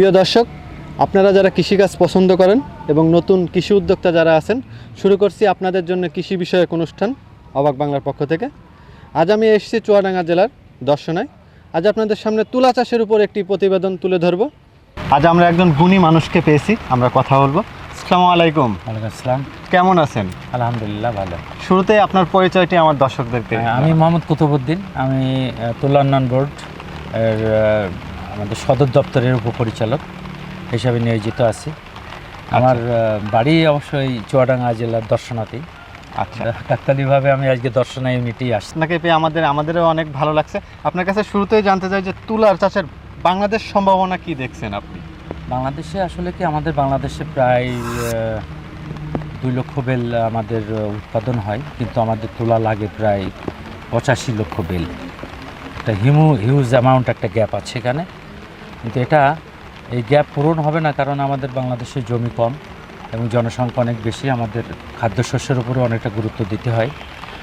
প্রিয় দর্শক আপনারা যারা কৃষিকাজ পছন্দ করেন এবং নতুন কৃষি উদ্যোক্তা যারা আছেন শুরু করছি আপনাদের জন্য কৃষি বিষয়ক অনুষ্ঠান অবাক বাংলার পক্ষ থেকে। আজ আমি এসেছি চুয়াডাঙ্গা জেলার দর্শনায়। আজ আপনাদের সামনে তুলা চাষের উপর একটি প্রতিবেদন তুলে ধরব। আজ আমরা একজন গুণী মানুষকে পেয়েছি আমরা কথা বলব। আসসালামু আলাইকুম। আসসালাম। কেমন আছেন? আলহামদুলিল্লাহ ভালো। শুরুতে আপনার পরিচয়টি আমার দর্শকদেরকে আমি মোহাম্মদ কুতুবুদ্দিন আমি তুলা উন্নয়ন বোর্ড এর আমাদের সদর দপ্তরের উপপরিচালক হিসাবে নিয়োজিত আছি। আমার বাড়ি অবশ্যই চুয়াডাঙ্গা জেলার দর্শনাতেই আচ্ছা। কাকতালীয়ভাবে আমি আজকে দর্শনা ইউনিটেই আসছি। আপনাকে পেয়ে আমাদের আমাদেরও অনেক ভালো লাগছে। আপনার কাছে শুরুতেই জানতে চাই যে তুলার চাষের বাংলাদেশ সম্ভাবনা কি দেখছেন আপনি? বাংলাদেশে আসলে কি আমাদের বাংলাদেশে প্রায় দুই লক্ষ বেল আমাদের উৎপাদন হয় কিন্তু আমাদের তোলা লাগে প্রায় পঁচাশি লক্ষ বেল। একটা হিমু হিউজ অ্যামাউন্ট একটা গ্যাপ আছে এখানে। কিন্তু এটা এই গ্যাপ পূরণ হবে না কারণ আমাদের বাংলাদেশে জমি কম এবং জনসংখ্যা অনেক বেশি আমাদের খাদ্যশস্যের উপরে অনেকটা গুরুত্ব দিতে হয়।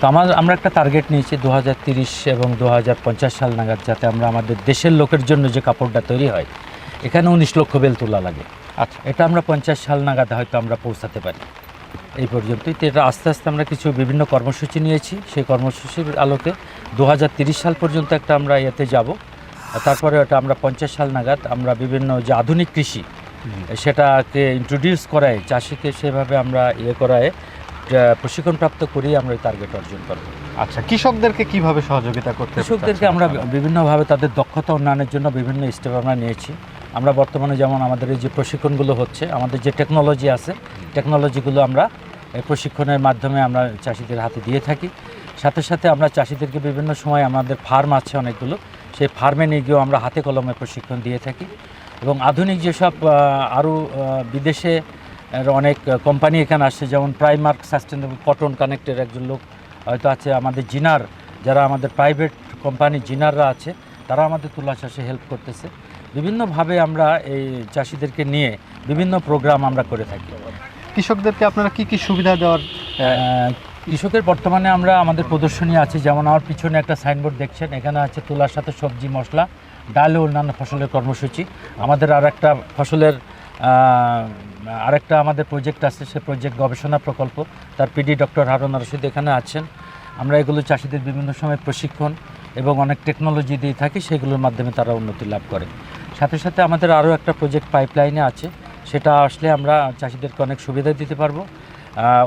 তো আমার আমরা একটা টার্গেট নিয়েছি দু এবং দু হাজার পঞ্চাশ সাল নাগাদ যাতে আমরা আমাদের দেশের লোকের জন্য যে কাপড়টা তৈরি হয় এখানে উনিশ লক্ষ বেল তোলা লাগে। আচ্ছা। এটা আমরা পঞ্চাশ সাল নাগাদ হয়তো আমরা পৌঁছাতে পারি। এই পর্যন্তই। তো এটা আস্তে আস্তে আমরা কিছু বিভিন্ন কর্মসূচি নিয়েছি। সেই কর্মসূচির আলোকে দু সাল পর্যন্ত একটা আমরা ইয়েতে যাব। তারপরে ওটা আমরা পঞ্চাশ সাল নাগাদ আমরা বিভিন্ন যে আধুনিক কৃষি সেটাকে ইন্ট্রোডিউস করায় চাষিকে সেভাবে আমরা ইয়ে করায় প্রশিক্ষণপ্রাপ্ত করেই আমরা এই টার্গেট অর্জন করব। আচ্ছা কৃষকদেরকে কীভাবে সহযোগিতা করতে কৃষকদেরকে আমরা বিভিন্নভাবে তাদের দক্ষতা উন্নয়নের জন্য বিভিন্ন স্টেপ আমরা নিয়েছি। আমরা বর্তমানে যেমন আমাদের এই যে প্রশিক্ষণগুলো হচ্ছে আমাদের যে টেকনোলজি আছে টেকনোলজিগুলো আমরা এই প্রশিক্ষণের মাধ্যমে আমরা চাষিদের হাতে দিয়ে থাকি। সাথে সাথে আমরা চাষিদেরকে বিভিন্ন সময় আমাদের ফার্ম আছে অনেকগুলো সেই ফার্মে নিয়ে গিয়েও আমরা হাতে কলমে প্রশিক্ষণ দিয়ে থাকি। এবং আধুনিক যেসব আরও বিদেশে অনেক কোম্পানি এখানে আসছে যেমন প্রাইমার্ক সাস্টেনেবল কটন কানেক্টের একজন লোক হয়তো আছে আমাদের জিনার যারা আমাদের প্রাইভেট কোম্পানি জিনাররা আছে তারা আমাদের তুলা চাষে হেল্প করতেছে। বিভিন্নভাবে আমরা এই চাষিদেরকে নিয়ে বিভিন্ন প্রোগ্রাম আমরা করে থাকি। কৃষকদেরকে আপনারা কি কি সুবিধা দেওয়ার কৃষকের বর্তমানে আমরা আমাদের প্রদর্শনী আছে, যেমন আমার পিছনে একটা সাইনবোর্ড দেখছেন, এখানে আছে তুলার সাথে সবজি, মশলা, ডাল ও অন্যান্য ফসলের কর্মসূচি। আমাদের আর একটা ফসলের আরেকটা আমাদের প্রজেক্ট আছে, সে প্রজেক্ট গবেষণা প্রকল্প। তার পিডি ডক্টর হারুন রশিদ এখানে আছেন। আমরা এগুলো চাষিদের বিভিন্ন সময় প্রশিক্ষণ এবং অনেক টেকনোলজি দিয়ে থাকি, সেগুলোর মাধ্যমে তারা উন্নতি লাভ করে। সাথে সাথে আমাদের আরও একটা প্রজেক্ট পাইপলাইনে আছে, সেটা আসলে আমরা চাষিদেরকে অনেক সুবিধা দিতে পারব।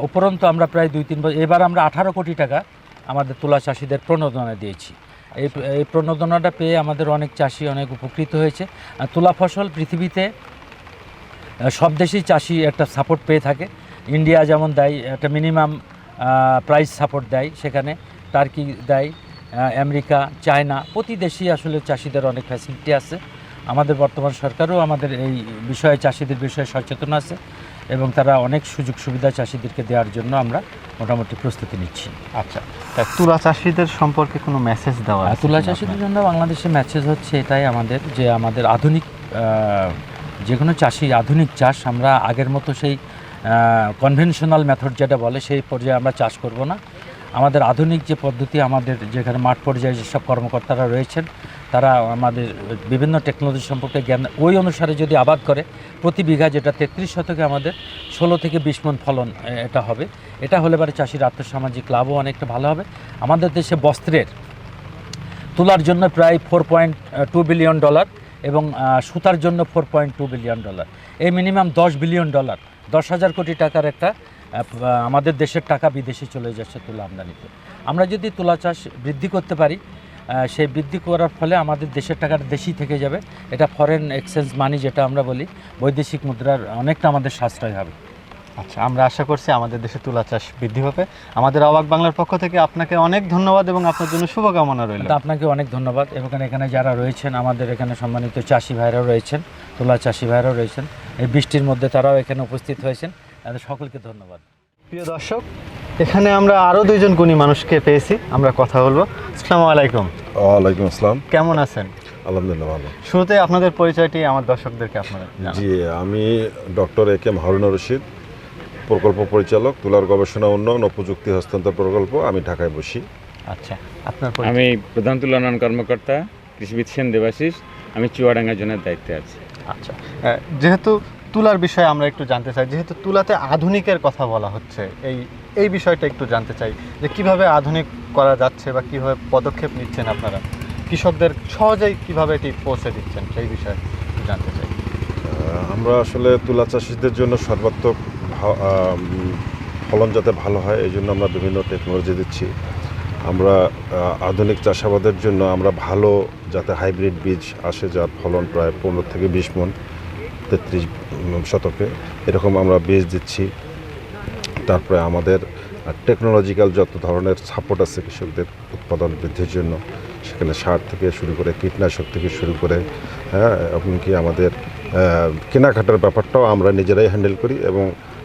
উপরন্তু আমরা প্রায় দুই তিন বছর এবার আমরা আঠারো কোটি টাকা আমাদের তুলা চাষিদের প্রণোদনা দিয়েছি। এই এই প্রণোদনাটা পেয়ে আমাদের অনেক চাষি অনেক উপকৃত হয়েছে। আর তুলা ফসল পৃথিবীতে সব দেশেই চাষি একটা সাপোর্ট পেয়ে থাকে। ইন্ডিয়া যেমন দেয়, একটা মিনিমাম প্রাইস সাপোর্ট দেয় সেখানে। টার্কি দেয় আমেরিকা চায়না প্রতি দেশেই আসলে চাষিদের অনেক ফ্যাসিলিটি আছে। আমাদের বর্তমান সরকারও আমাদের এই বিষয়ে, চাষিদের বিষয়ে সচেতন আছে। এবং তারা অনেক সুযোগ সুবিধা চাষিদেরকে দেওয়ার জন্য আমরা মোটামুটি প্রস্তুতি নিচ্ছি। আচ্ছা তা তুলা চাষিদের সম্পর্কে কোনো মেসেজ দেওয়া আছে তুলা চাষিদের জন্য বাংলাদেশে ম্যাচেস হচ্ছে এটাই আমাদের যে আমাদের আধুনিক যে কোনো চাষি আধুনিক চাষ আমরা আগের মতো সেই কনভেনশনাল মেথড যেটা বলে সেই পর্যায়ে আমরা চাষ করব না। আমাদের আধুনিক যে পদ্ধতি আমাদের যেখানে মাঠ পর্যায়ে যেসব কর্মকর্তারা রয়েছেন তারা আমাদের বিভিন্ন টেকনোলজি সম্পর্কে জ্ঞান ওই অনুসারে যদি আবাদ করে, প্রতি বিঘা যেটা তেত্রিশ শতকে আমাদের ষোলো থেকে বিশ মন ফলন এটা হবে। এটা হলে পরে চাষির আর্থসামাজিক লাভও অনেকটা ভালো হবে। আমাদের দেশে বস্ত্রের তুলার জন্য প্রায় four point two billion dollar এবং সুতার জন্য four point two billion dollar এই মিনিমাম দশ বিলিয়ন ডলার দশ হাজার কোটি টাকার একটা আমাদের দেশের টাকা বিদেশে চলে যাচ্ছে তুলা আমদানিতে। আমরা যদি তুলা চাষ বৃদ্ধি করতে পারি সেই বৃদ্ধি করার ফলে আমাদের দেশের টাকাটা দেশেই থেকে যাবে। এটা ফরেন এক্সচেঞ্জ মানি যেটা আমরা বলি বৈদেশিক মুদ্রার অনেকটা আমাদের সাশ্রয় হবে। আচ্ছা আমরা আশা করছি আমাদের দেশে তুলা চাষ বৃদ্ধি হবে। আমাদের অবাক বাংলার পক্ষ থেকে আপনাকে অনেক ধন্যবাদ এবং আপনার জন্য শুভকামনা রইল। আপনাকে অনেক ধন্যবাদ। এবং এখানে যারা রয়েছেন আমাদের এখানে সম্মানিত চাষি ভাইরাও রয়েছেন তুলা চাষি ভাইরাও রয়েছেন। এই বৃষ্টির মধ্যে তারাও এখানে উপস্থিত হয়েছেন। তাদের সকলকে ধন্যবাদ। প্রিয় দর্শক এখানে আমরা আরও দুইজন গুণী মানুষকে পেয়েছি। আমরা কথা বলব। আসসালামু আলাইকুম। ওয়ালাইকুম আসসালাম। কেমন আছেন? আলহামদুলিল্লাহ ভালো। শুরুতে আপনাদের পরিচয়টি আমার দর্শকদেরকে আপনারা। জি আমি doctor A K M Harun Rashid প্রকল্প পরিচালক তুলার গবেষণা উন্নয়ন ও প্রযুক্তি হস্তান্তর প্রকল্প। আমি ঢাকায় বসি। আচ্ছা আপনার পরিচয়। আমি প্রধান তুলনায়ন কর্মকর্তা কৃষিবিদ সেন দেবাশিস। আমি চুয়াডাঙ্গা জোনের দায়িত্বে আছি। আচ্ছা যেহেতু তুলার বিষয়ে আমরা একটু জানতে চাই। যেহেতু তুলাতে আধুনিকের কথা বলা হচ্ছে, এই এই বিষয়টা একটু জানতে চাই যে কীভাবে আধুনিক করা যাচ্ছে বা কীভাবে পদক্ষেপ নিচ্ছেন আপনারা? কৃষকদের সহজেই কীভাবে এটি পৌঁছে দিচ্ছেন, সেই বিষয়ে একটু জানতে চাই। আমরা আসলে তুলা চাষিদের জন্য সর্বাত্মক ফলন যাতে ভালো হয়, এই জন্য আমরা বিভিন্ন টেকনোলজি দিচ্ছি। আমরা আধুনিক চাষাবাদের জন্য আমরা ভালো যাতে হাইব্রিড বীজ আসে, যার ফলন প্রায় পনেরো থেকে বিশ মন। তেত্রিশ শতকে। এরকম আমরা বীজ দিচ্ছি। তারপরে আমাদের টেকনোলজিক্যাল যত ধরনের সাপোর্ট আছে কৃষকদের উৎপাদন বৃদ্ধির জন্য, সেখানে সার থেকে শুরু করে কীটনাশক থেকে শুরু করে হ্যাঁ এমনকি আমাদের কেনাকাটার ব্যাপারটাও আমরা নিজেরাই হ্যান্ডেল করি এবং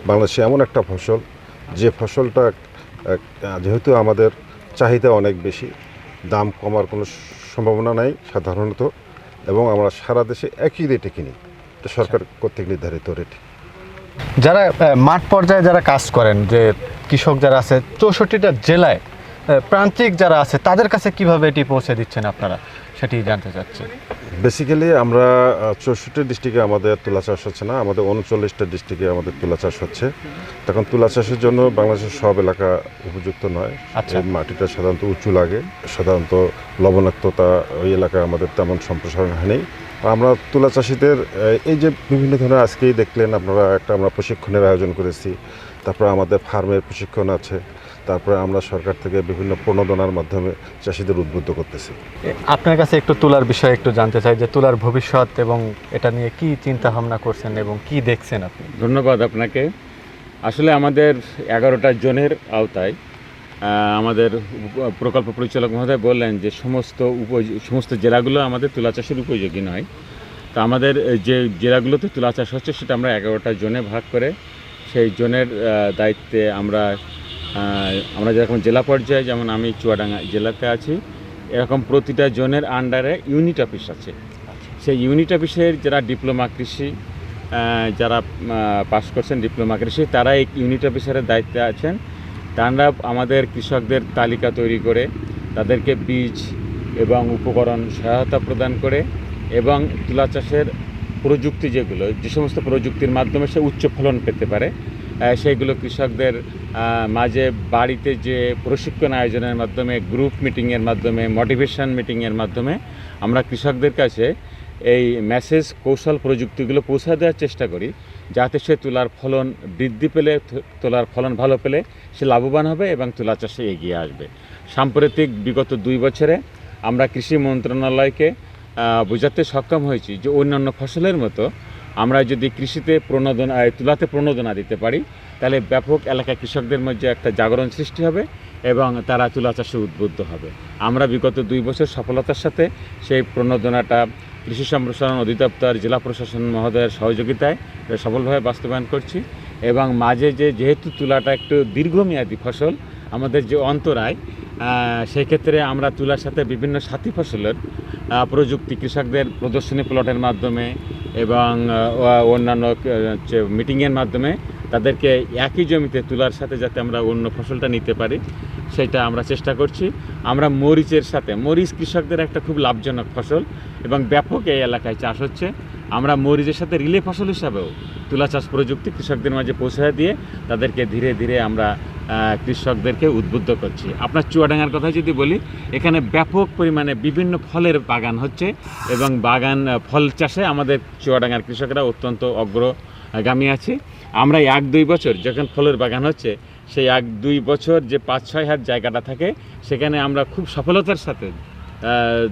বাংলাদেশে এমন একটা ফসল, যে ফসলটা যেহেতু আমাদের চাহিদা অনেক বেশি, দাম কমার কোনো সম্ভাবনা নাই সাধারণত, এবং আমরা সারা দেশে একই রেটে কিনি। সরকার কর্তৃক নির্ধারিত রেট। যারা মাঠ পর্যায়ে যারা কাজ করেন যে কৃষক যারা আছে চৌষট্টিটা জেলায় প্রান্তিক যারা আছে তাদের কাছে কীভাবে এটি পৌঁছে দিচ্ছেন আপনারা? সেটি জানতে চাচ্ছি। বেসিক্যালি আমরা চৌষট্টি ডিস্ট্রিক্টে আমাদের তুলা চাষ হচ্ছে না আমাদের উনচল্লিশটা ডিস্ট্রিক্টে আমাদের তুলা চাষ হচ্ছে। তখন তুলা চাষের জন্য বাংলাদেশের সব এলাকা উপযুক্ত নয়। আচ্ছা। মাটিটা সাধারণত উঁচু লাগে সাধারণত লবণাক্ততা ওই এলাকায় আমাদের তেমন সম্প্রসারণ হয়নি। আমরা তুলা চাষিদের এই যে বিভিন্ন ধরনের আজকেই দেখলেন আপনারা একটা আমরা প্রশিক্ষণের আয়োজন করেছি। তারপরে আমাদের ফার্মের প্রশিক্ষণ আছে। তারপরে আমরা সরকার থেকে বিভিন্ন প্রণোদনার মাধ্যমে চাষিদের উদ্বুদ্ধ করতেছি। আপনার কাছে একটু তুলার বিষয়ে একটু জানতে চাই যে তুলার ভবিষ্যৎ এবং এটা নিয়ে কি চিন্তা ভাবনা করছেন এবং কি দেখছেন আপনি? ধন্যবাদ আপনাকে। আসলে আমাদের এগারোটা জনের আওতায় আমাদের প্রকল্প পরিচালক মহোদয় বললেন যে সমস্ত উপ সমস্ত জেলাগুলো আমাদের তুলা চাষের উপযোগী নয়। তা আমাদের যে জেলাগুলোতে তুলা চাষ হচ্ছে সেটা আমরা এগারোটা জোনে ভাগ করে সেই জোনের দায়িত্বে আমরা আমরা যেরকম জেলা পর্যায়ে যেমন আমি চুয়াডাঙ্গা জেলাতে আছি, এরকম প্রতিটা জোনের আন্ডারে ইউনিট অফিস আছে। সেই ইউনিট অফিসের যারা ডিপ্লোমা কৃষি যারা পাশ করছেন ডিপ্লোমা কৃষি তারা এই ইউনিট অফিসারের দায়িত্বে আছেন। তারা আমাদের কৃষকদের তালিকা তৈরি করে তাদেরকে বীজ এবং উপকরণ সহায়তা প্রদান করে এবং তুলা চাষের প্রযুক্তি যেগুলো, যে সমস্ত প্রযুক্তির মাধ্যমে সে উচ্চ ফলন পেতে পারে সেইগুলো কৃষকদের মাঝে বাড়িতে যে প্রশিক্ষণ আয়োজনের মাধ্যমে গ্রুপ মিটিংয়ের মাধ্যমে মোটিভেশান মিটিংয়ের মাধ্যমে আমরা কৃষকদের কাছে এই মেসেজ কৌশল প্রযুক্তিগুলো পৌঁছে দেওয়ার চেষ্টা করি, যাতে সে তুলার ফলন বৃদ্ধি পেলে তুলার ফলন ভালো পেলে সে লাভবান হবে এবং তুলা চাষে এগিয়ে আসবে। সাম্প্রতিক বিগত দুই বছরে আমরা কৃষি মন্ত্রণালয়কে বোঝাতে সক্ষম হয়েছি যে অন্যান্য ফসলের মতো আমরা যদি কৃষিতে প্রণোদনা তুলাতে প্রণোদনা দিতে পারি, তাহলে ব্যাপক এলাকায় কৃষকদের মধ্যে একটা জাগরণ সৃষ্টি হবে এবং তারা তুলা চাষে উদ্বুদ্ধ হবে। আমরা বিগত দুই বছর সফলতার সাথে সেই প্রণোদনাটা কৃষি সম্প্রসারণ অধিদপ্তর জেলা প্রশাসন মহোদয়ের সহযোগিতায় এটা সফলভাবে বাস্তবায়ন করছি এবং মাঝে যে যেহেতু তুলাটা একটু দীর্ঘমেয়াদী ফসল আমাদের যে অন্তরায় আহ, সেই ক্ষেত্রে আমরা তুলার সাথে বিভিন্ন সাথী ফসলের প্রযুক্তি কৃষকদের প্রদর্শনী প্লটের মাধ্যমে এবং অন্যান্য মিটিংয়ের মাধ্যমে তাদেরকে একই জমিতে তুলার সাথে যাতে আমরা অন্য ফসলটা নিতে পারি। সেটা আমরা চেষ্টা করছি। আমরা মরিচের সাথে, মরিচ কৃষকদের একটা খুব লাভজনক ফসল এবং ব্যাপক এই এলাকায় চাষ হচ্ছে। আমরা মরিচের সাথে রিলে ফসল হিসাবেও তুলা চাষ প্রযুক্তি কৃষকদের মাঝে পৌঁছে দিয়ে তাদেরকে ধীরে ধীরে আমরা কৃষকদেরকে উদ্বুদ্ধ করছি। আপনার চুয়াডাঙ্গার কথা যদি বলি, এখানে ব্যাপক পরিমাণে বিভিন্ন ফলের বাগান হচ্ছে এবং বাগান ফল চাষে আমাদের চুয়াডাঙ্গার কৃষকরা অত্যন্ত অগ্রগামী আছে। আমরা এক দুই বছর যখন ফলের বাগান হচ্ছে সেই এক দুই বছর যে পাঁচ, ছয় হাত জায়গাটা থাকে, সেখানে আমরা খুব সফলতার সাথে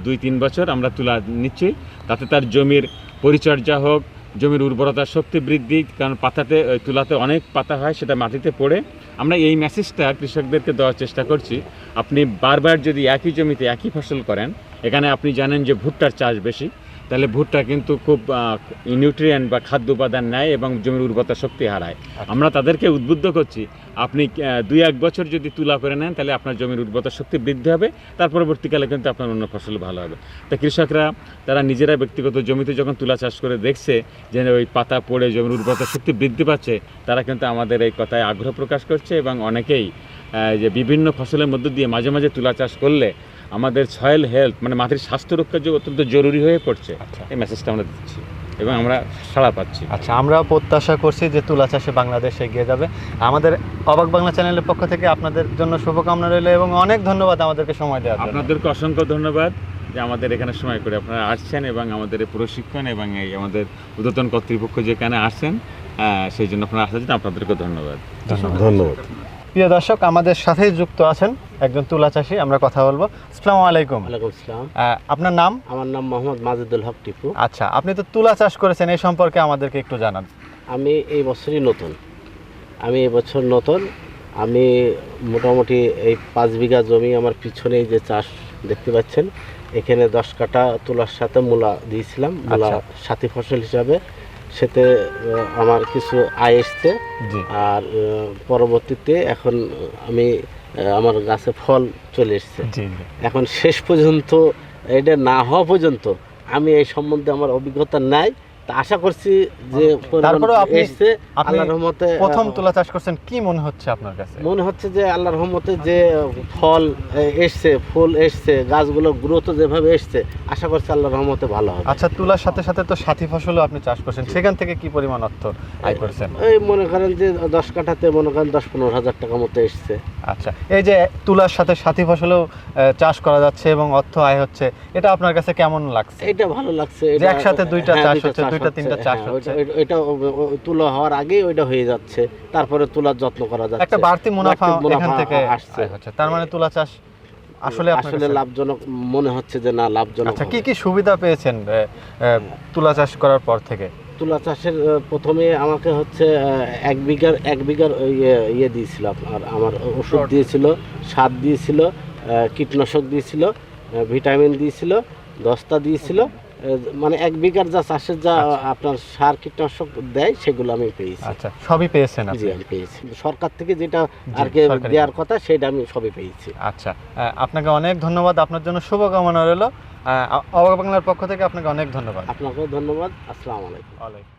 দুই, তিন বছর আমরা তুলা নিচ্ছি। তাতে তার জমির পরিচর্যা হোক, জমির উর্বরতা শক্তি বৃদ্ধি, কারণ পাতাতে তুলাতে অনেক পাতা হয়, সেটা মাটিতে পড়ে। আমরা এই মেসেজটা কৃষকদেরকে দেওয়ার চেষ্টা করছি। আপনি বারবার যদি একই জমিতে একই ফসল করেন, এখানে আপনি জানেন যে ভুট্টার চাষ বেশি। তাহলে ভুট্টা কিন্তু খুব নিউট্রিয়েন্ট বা খাদ্য উপাদান নেয় এবং জমির উর্বরতা শক্তি হারায়। আমরা তাদেরকে উদ্বুদ্ধ করছি আপনি দুই এক বছর যদি তুলা করে নেন তাহলে আপনার জমির উর্বরতা শক্তি বৃদ্ধি হবে তার পরবর্তীকালে কিন্তু আপনার অন্য ফসল ভালো হবে। তা কৃষকরা তারা নিজেরা ব্যক্তিগত জমিতে যখন তুলা চাষ করে দেখছে যে ওই পাতা পড়ে জমির উর্বরতা শক্তি বৃদ্ধি পাচ্ছে তারা কিন্তু আমাদের এই কথায় আগ্রহ প্রকাশ করছে এবং অনেকেই যে বিভিন্ন ফসলের মধ্য দিয়ে মাঝে মাঝে তুলা চাষ করলে আমাদের সয়েল হেলথ মানে মাটির স্বাস্থ্য রক্ষার যে অত্যন্ত জরুরি হয়ে পড়ছে। আচ্ছা। এই মেসেজটা আমরা দিচ্ছি এবং আমরা সাড়া পাচ্ছি। আচ্ছা আমরা প্রত্যাশা করছি যে তুলা চাষে বাংলাদেশ এগিয়ে যাবে। আমাদের অবাক বাংলা চ্যানেলের পক্ষ থেকে আপনাদের জন্য শুভকামনা রইল এবং অনেক ধন্যবাদ আমাদেরকে সময় দেওয়া আপনাদেরকে অসংখ্য ধন্যবাদ যে আমাদের এখানে সময় করে আপনারা আসছেন এবং আমাদের এই প্রশিক্ষণ এবং এই আমাদের উদ্যতন কর্তৃপক্ষ যেখানে আসছেন সেই জন্য আপনারা আসার জন্য আপনাদেরকে ধন্যবাদ। ধন্যবাদ। প্রিয় দর্শক আমাদের সাথেই যুক্ত আছেন একজন তুলা চাষি আমরা কথা বলব। আসসালামু আলাইকুম। আসসালাম। আপনার নাম? আমার নাম মোহাম্মদ মাজেদুল হক টিপু। আচ্ছা আপনি তো তুলা চাষ করেছেন এই সম্পর্কে আমাদেরকে একটু জানান। আমি এই বছরই নতুন। আমি এই বছর নতুন। আমি মোটামুটি এই পাঁচ বিঘা জমি আমার পিছনে যে চাষ দেখতে পাচ্ছেন এখানে দশ কাঠা তুলার সাথে মূলা দিয়েছিলাম মূলা আচ্ছা। সাথী ফসল হিসাবে। সেতে আমার কিছু আয় এসছে। আর পরবর্তীতে এখন আমি আমার গাছে ফল চলে এসছে। এখন শেষ পর্যন্ত এটা না হওয়া পর্যন্ত আমি এই সম্বন্ধে আমার অভিজ্ঞতা নাই। আশা করছি যে পরিমাণ আপনি- আল্লাহর রহমতে প্রথম তুলা চাষ করছেন কি মনে হচ্ছে আপনার কাছে? মনে হচ্ছে যে আল্লাহর রহমতে যে ফল এসছে ফুল এসছে গাছগুলো গ্রোথ যেভাবে এসছে আশা করছি আল্লাহর রহমতে ভালো হবে। আচ্ছা তুলার সাথে সাথে তো সাথী ফসলও আপনি চাষ করছেন সেখান থেকে কি পরিমাণ অর্থ আয় করছেন? এই মনে করেন যে দশ কাঠাতে মনে করেন দশ পনেরো হাজার টাকা মতো এসছে। আচ্ছা এই যে তুলার সাথে সাথী ফসলও চাষ করা যাচ্ছে এবং অর্থ আয় হচ্ছে এটা আপনার কাছে কেমন লাগছে? এটা ভালো লাগছে একসাথে দুইটা হ্যাঁ, চাষ হচ্ছে, দুইটা তিনটা চাষ হ্যাঁ, হচ্ছে। এটা তুলা হওয়ার আগেই ওইটা হয়ে যাচ্ছে। তারপরে তুলার যত্ন করা যাচ্ছে। একটা বাড়তি মুনাফা এখান থেকে আসছে। তার মানে তুলা চাষ আসলে আসলে লাভজনক মনে হচ্ছে যে না লাভজনক আচ্ছা কি কি সুবিধা পেয়েছেন তুলা চাষ করার পর থেকে? তুলা চাষের প্রথমে আমাকে হচ্ছে এক বিঘার এক বিঘার ইয়ে দিয়েছিল আপনার আমার ওষুধ দিয়েছিল সার দিয়েছিল কীটনাশক দিয়েছিল ভিটামিন দিয়েছিল দস্তা দিয়েছিল মানে এক বিঘার যা চাষের যা আপনার সার কীটনাশক দেয় সেগুলো আমি পেয়েছি। আচ্ছা সবই পেয়েছেন জি আমি পেয়েছি। সরকার থেকে যেটা আর কি দেওয়ার কথা সেটা আমি সবই পেয়েছি। আচ্ছা আপনাকে অনেক ধন্যবাদ। আপনার জন্য শুভকামনা রইল। অবাক বাংলার পক্ষ থেকে আপনাকে অনেক ধন্যবাদ। আপনাকেও ধন্যবাদ। আসসালামু আলাইকুম। ওয়ালাইকুম